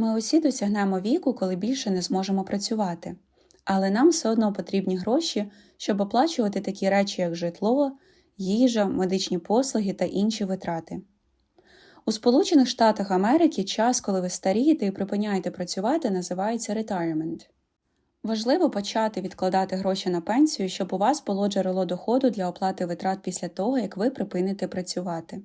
Ми усі досягнемо віку, коли більше не зможемо працювати, але нам все одно потрібні гроші, щоб оплачувати такі речі, як житло, їжа, медичні послуги та інші витрати. У Сполучених Штатах Америки час, коли ви старієте і припиняєте працювати, називається retirement. Важливо почати відкладати гроші на пенсію, щоб у вас було джерело доходу для оплати витрат після того, як ви припините працювати.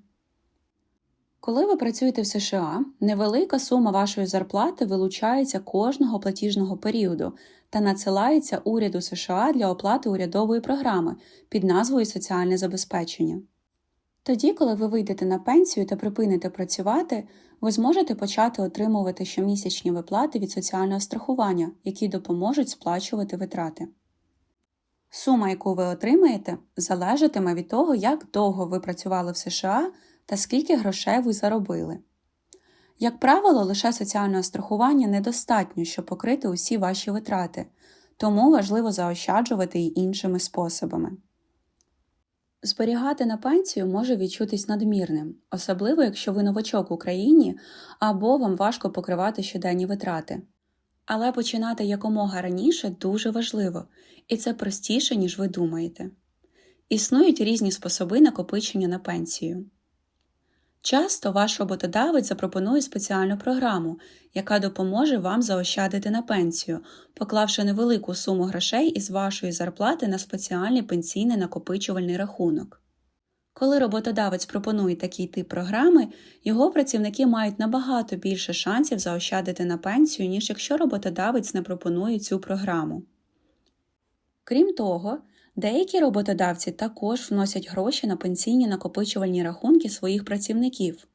Коли ви працюєте в США, невелика сума вашої зарплати вилучається кожного платіжного періоду та надсилається уряду США для оплати урядової програми під назвою Соціальне забезпечення. Тоді, коли ви вийдете на пенсію та припините працювати, ви зможете почати отримувати щомісячні виплати від соціального страхування, які допоможуть сплачувати витрати. Сума, яку ви отримаєте, залежатиме від того, як довго ви працювали в США та скільки грошей ви заробили. Як правило, лише соціального страхування недостатньо, щоб покрити усі ваші витрати, тому важливо заощаджувати й іншими способами. Зберігати на пенсію може відчутись надмірним, особливо якщо ви новачок в Україні або вам важко покривати щоденні витрати. Але починати якомога раніше дуже важливо, і це простіше, ніж ви думаєте. Існують різні способи накопичення на пенсію. Часто ваш роботодавець запропонує спеціальну програму, яка допоможе вам заощадити на пенсію, поклавши невелику суму грошей із вашої зарплати на спеціальний пенсійний накопичувальний рахунок. Коли роботодавець пропонує такий тип програми, його працівники мають набагато більше шансів заощадити на пенсію, ніж якщо роботодавець не пропонує цю програму. Крім того, Деякі роботодавці також вносять гроші на пенсійні накопичувальні рахунки своїх працівників.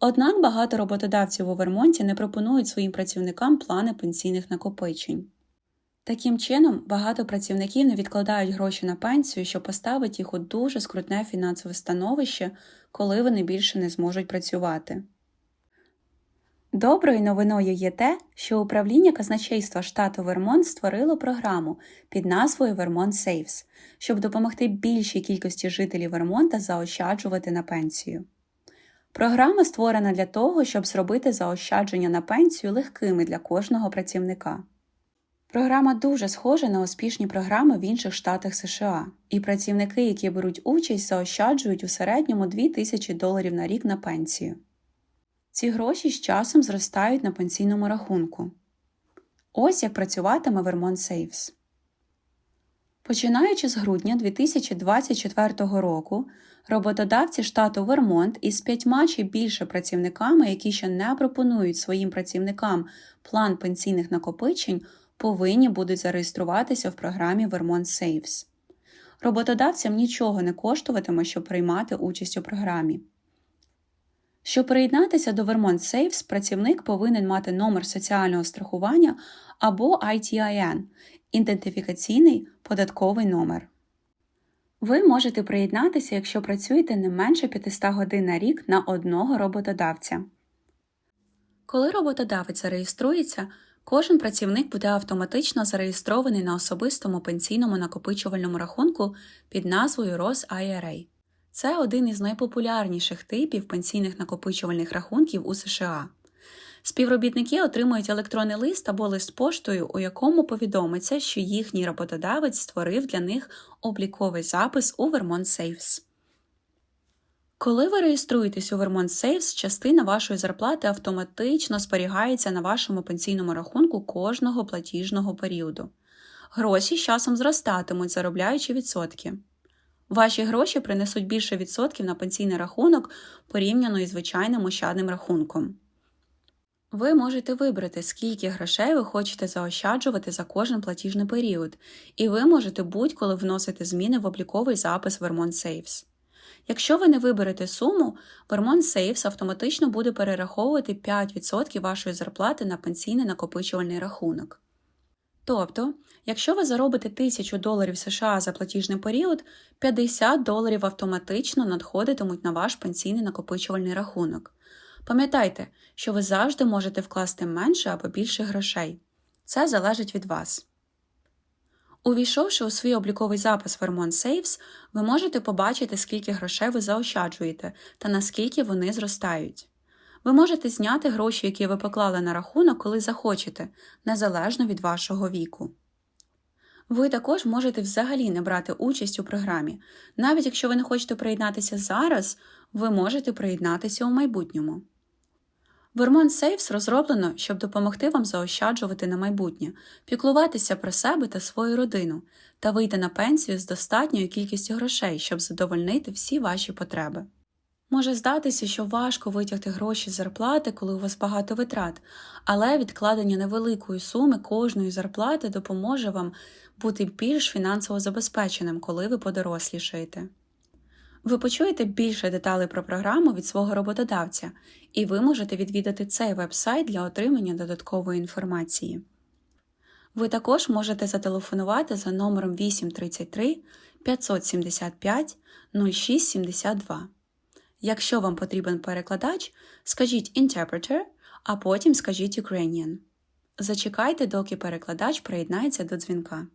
Однак багато роботодавців у Вермонті не пропонують своїм працівникам плани пенсійних накопичень. Таким чином, багато працівників не відкладають гроші на пенсію, що поставить їх у дуже скрутне фінансове становище, коли вони більше не зможуть працювати. Доброю новиною є те, що управління казначейства штату Вермонт створило програму під назвою Vermont Saves, щоб допомогти більшій кількості жителів Вермонта заощаджувати на пенсію. Програма створена для того, щоб зробити заощадження на пенсію легкими для кожного працівника. Програма дуже схожа на успішні програми в інших штатах США, і працівники, які беруть участь, заощаджують у середньому 2000 доларів на рік на пенсію. Ці гроші з часом зростають на пенсійному рахунку. Ось як працюватиме Vermont Saves. Починаючи з грудня 2024 року, роботодавці штату Вермонт із п'ятьма чи більше працівниками, які ще не пропонують своїм працівникам план пенсійних накопичень, повинні будуть зареєструватися в програмі Vermont Saves. Роботодавцям нічого не коштуватиме, щоб приймати участь у програмі. Щоб приєднатися до Vermont Saves, працівник повинен мати номер соціального страхування або ITIN ідентифікаційний податковий номер. Ви можете приєднатися, якщо працюєте не менше 500 годин на рік на одного роботодавця. Коли роботодавець зареєструється, кожен працівник буде автоматично зареєстрований на особистому пенсійному накопичувальному рахунку під назвою ROS IRA. Це один із найпопулярніших типів пенсійних накопичувальних рахунків у США. Співробітники отримують електронний лист або лист поштою, у якому повідомиться, що їхній роботодавець створив для них обліковий запис у Vermont Saves. Коли ви реєструєтесь у Vermont Saves, частина вашої зарплати автоматично зберігається на вашому пенсійному рахунку кожного платіжного періоду. Гроші з часом зростатимуть, заробляючи відсотки. Ваші гроші принесуть більше відсотків на пенсійний рахунок порівняно із звичайним ощадним рахунком. Ви можете вибрати, скільки грошей ви хочете заощаджувати за кожен платіжний період, і ви можете будь-коли вносити зміни в обліковий запис Vermont Saves. Якщо ви не виберете суму, Vermont Saves автоматично буде перераховувати 5% вашої зарплати на пенсійний накопичувальний рахунок. Тобто, якщо ви заробите 1000 доларів США за платіжний період, 50 доларів автоматично надходитимуть на ваш пенсійний накопичувальний рахунок. Пам'ятайте, що ви завжди можете вкласти менше або більше грошей. Це залежить від вас. Увійшовши у свій обліковий запис Vermont Saves, ви можете побачити, скільки грошей ви заощаджуєте та наскільки вони зростають. Ви можете зняти гроші, які ви поклали на рахунок, коли захочете, незалежно від вашого віку. Ви також можете взагалі не брати участь у програмі. Навіть якщо ви не хочете приєднатися зараз, ви можете приєднатися у майбутньому. Vermont Saves розроблено, щоб допомогти вам заощаджувати на майбутнє, піклуватися про себе та свою родину та вийти на пенсію з достатньою кількістю грошей, щоб задовольнити всі ваші потреби. Може здатися, що важко витягти гроші з зарплати, коли у вас багато витрат, але відкладення невеликої суми кожної зарплати допоможе вам бути більш фінансово забезпеченим, коли ви подорослішаєте. Ви почуєте більше деталей про програму від свого роботодавця, і ви можете відвідати цей веб-сайт для отримання додаткової інформації. Ви також можете зателефонувати за номером 833 575 0672. Якщо вам потрібен перекладач, скажіть Interpreter, а потім скажіть Ukrainian. Зачекайте, доки перекладач приєднається до дзвінка.